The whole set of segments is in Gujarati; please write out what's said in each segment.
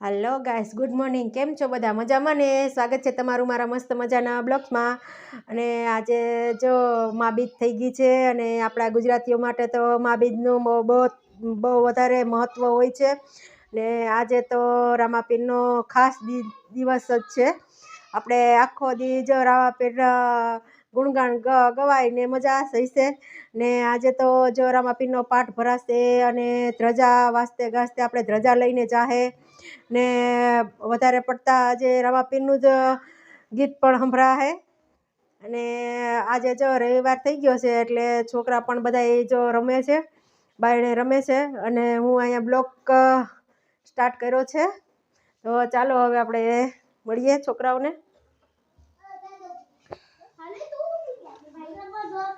હાલો ગાઈસ ગુડ મોર્નિંગ કેમ છો બધા? મજામાં ને? સ્વાગત છે તમારું મારા મસ્ત મજાના બ્લોગ્સમાં અને આજે જો મા બીજ થઈ ગઈ છે અને આપણા ગુજરાતીઓ માટે તો મા બીજનું બહુ બહુ વધારે મહત્ત્વ હોય છે. ને આજે તો રામાપીરનો ખાસ દિવસ જ છે. આપણે આખો દી જો રામાપીર ગુણગાન ગ- ગવાય ને મજા સહીશે ને આજે તો જો રામાપીરનો પાઠ ભરાશે અને ધ્રજા વાસતે ગાસતે આપણે ધ્રજા લઈને જાહે. ને વધારે પડતા આજે રમાપીરનું જ ગીત પણ સંભળાશે અને આજે જો રવિવાર થઈ ગયો છે એટલે છોકરા પણ બધા જો રમે છે, બાયણે રમે છે અને હું અહીંયા બ્લોક સ્ટાર્ટ કર્યો છે. તો ચાલો હવે આપણે મળીએ છોકરાઓને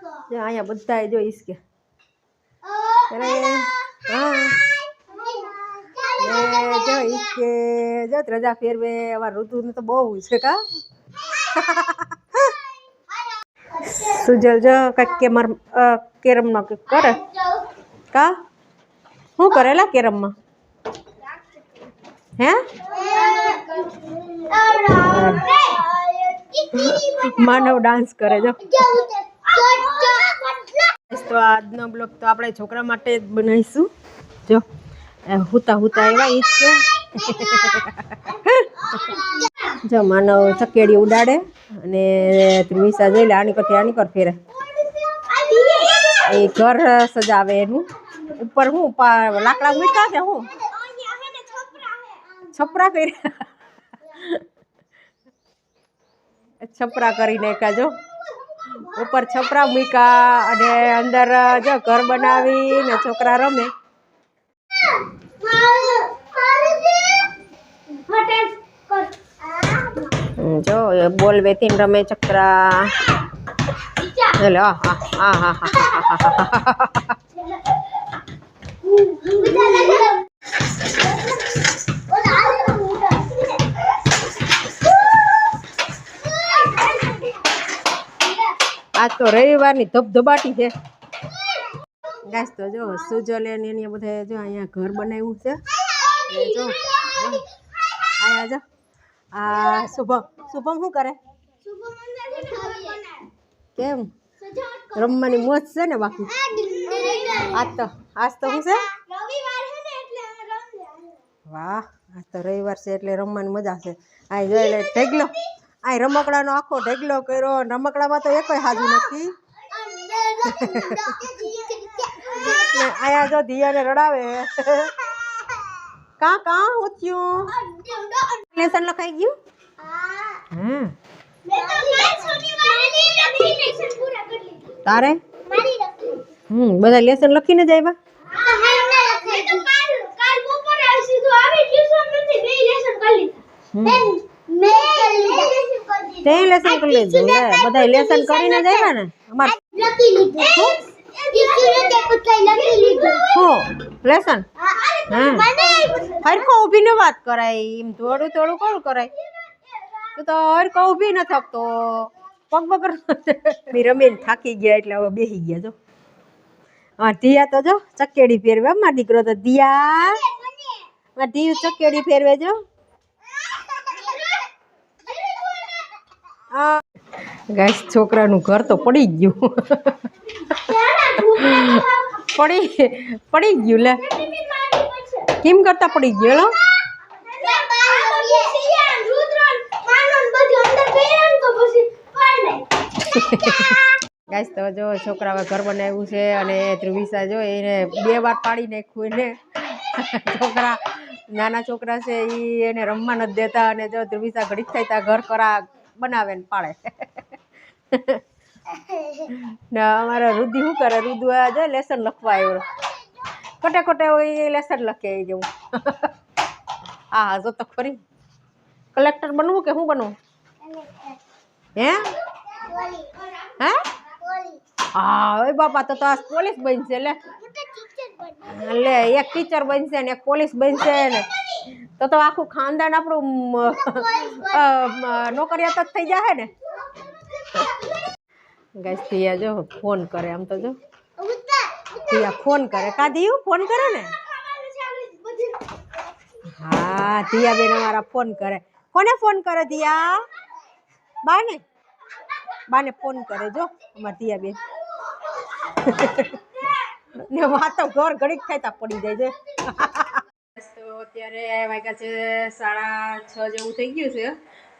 જો અહીંયા બધા જોઈશ કે હા ને જો ઈસકે જો રજા ફેરવે અમારા ઋતુનું તો બહુ છે કા સુજલ જો કંઈક કેમર કેરમમાં કંઈક કરે કા શું કરેલા કેરમમાં હે માનવ ડાન્સ કરે જો તો આજનો બ્લોગ તો આપણે છોકરા માટે જ બનાવીશું. જો હુતા હુતા એવા ઈ છે. જો માનવ ચકેડી ઉડાડે અને ત્રિવિસા જોઈ લે, આની કરતી આની કર ફેરે. એ ઘર સજાવે એનું. ઉપર હું લાકડા મૂક્યા છે હું. છપરા કર્યા. છપરા કરી નાખ્યા જો ઉપર છપરા મૂક્યા અને અંદર જો ઘર બનાવી ને છોકરા રમે. જો બોલ વેતીને રમે ચકરા એટલે હા હા હા હા હા હા. આજ તો રવિવારની ધબધબાટી છે. ગાઈસ, તો જો સુજલે ને એની બધા જો અહીંયા ઘર બનાવ્યું છે. જો, આયા જો. આ શુભમ શુભમ શું કરે? કેમ? રમવાની મોજ છે ને બાકી? આજ તો આજ તો શું છે? વાહ, આજ તો રવિવાર છે એટલે રમવાની મજા છે. આ જોઈ લે, ઢેગલો. આ રમકડાનો આખો ઢગલો કર્યો રમકડામાં તો એક હાજુ નથી. ને આયા જો ધીયાને રડાવે. કા કા હું થયું? લેસન લખાઈ ગયું? હમ. તારે? હમ બધા લેસન લખીને જ આવ્યા તે લેસન કરી લીધું લે બધા લેસન કરીને જ આવ્યા ને? અમાર હું? લેસન હરખો ઊભીને વાત કરાય. એમ થોડું થોડું કોણ કરાય? તું તો હરખો ઊભી ન થકતો પગ રમીને થાકી ગયા એટલે હવે બેસી ગયા જો. હા દિયા તો જો ચકેડી ફેરવે મારો દીકરો તો દિયા. મારા દીવ ચકેડી ફેરવે જો આ ગાઈસ, છોકરાનું ઘર તો પડી ગયું. પડી પડી ગયું લે. કેમ કરતા પડી ગયો ગાઈસ, તો જો છોકરા ઘર બનાવ્યું છે અને ધ્રુવિસા જો એને બે વાર પાડી નાખ્યું એને. છોકરા, નાના છોકરા છે એ એને રમવા નથી દેતા અને જો ધ્રુવિસા ઘડીક થાય ત્યાં ઘર કરા બનાવે ને પાડે. ને અમારા રુધિ શું કરે? રુદુ આ લેસન લખવા આવ્યો ખોટે ખોટે હોય એ લેસન લખે આવી જવું. હા હા જો તો ખરી. કલેક્ટર બનવું કે શું બનવું? હે? હે? હા ઓય બાપા તો તો આ પોલીસ બનશે લે. લે એક ટીચર બનશે ને એક પોલીસ બનશે ને. તો તો આખું ખાનદાન આપણું નોકરિયાત જ થઈ જાય ને. ગાઈસ થિયા જો ફોન કરે આમ તો જો. થિયા ફોન કરે. કાઢી ફોન કરે ને? હા ધીયા બેન અમારા ફોન કરે. કોને ફોન કરે ધીયા? બાને? બાને ફોન કરે જો અમારા ધીયા બેન ને વાતો ઘર ઘડીક થાય તા પડી જાય છે. અત્યારે વાગ્યા છે સાડા છ જેવું થઈ ગયું છે.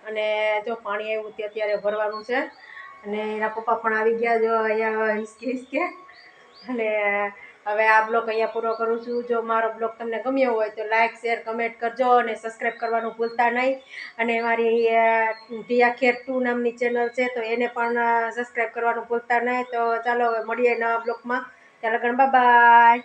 અને જો પાણી આવ્યું તે અત્યારે ભરવાનું છે. અને એના પપ્પા પણ આવી ગયા જો અહીંયા હિસકે હિસકે. અને હવે આ બ્લોગ અહીંયા પૂરો કરું છું. જો મારો બ્લોગ તમને ગમ્યો હોય તો લાઇક શેર, કમેન્ટ કરજો અને સબસ્ક્રાઈબ કરવાનું ભૂલતા નહીં. અને મારી ટીયા ખેર ટુ નામની ચેનલ છે તો એને પણ સબસ્ક્રાઈબ કરવાનું ભૂલતા નહીં. તો ચાલો હવે મળીએ નવા બ્લોગમાં ત્યાં લગન બાય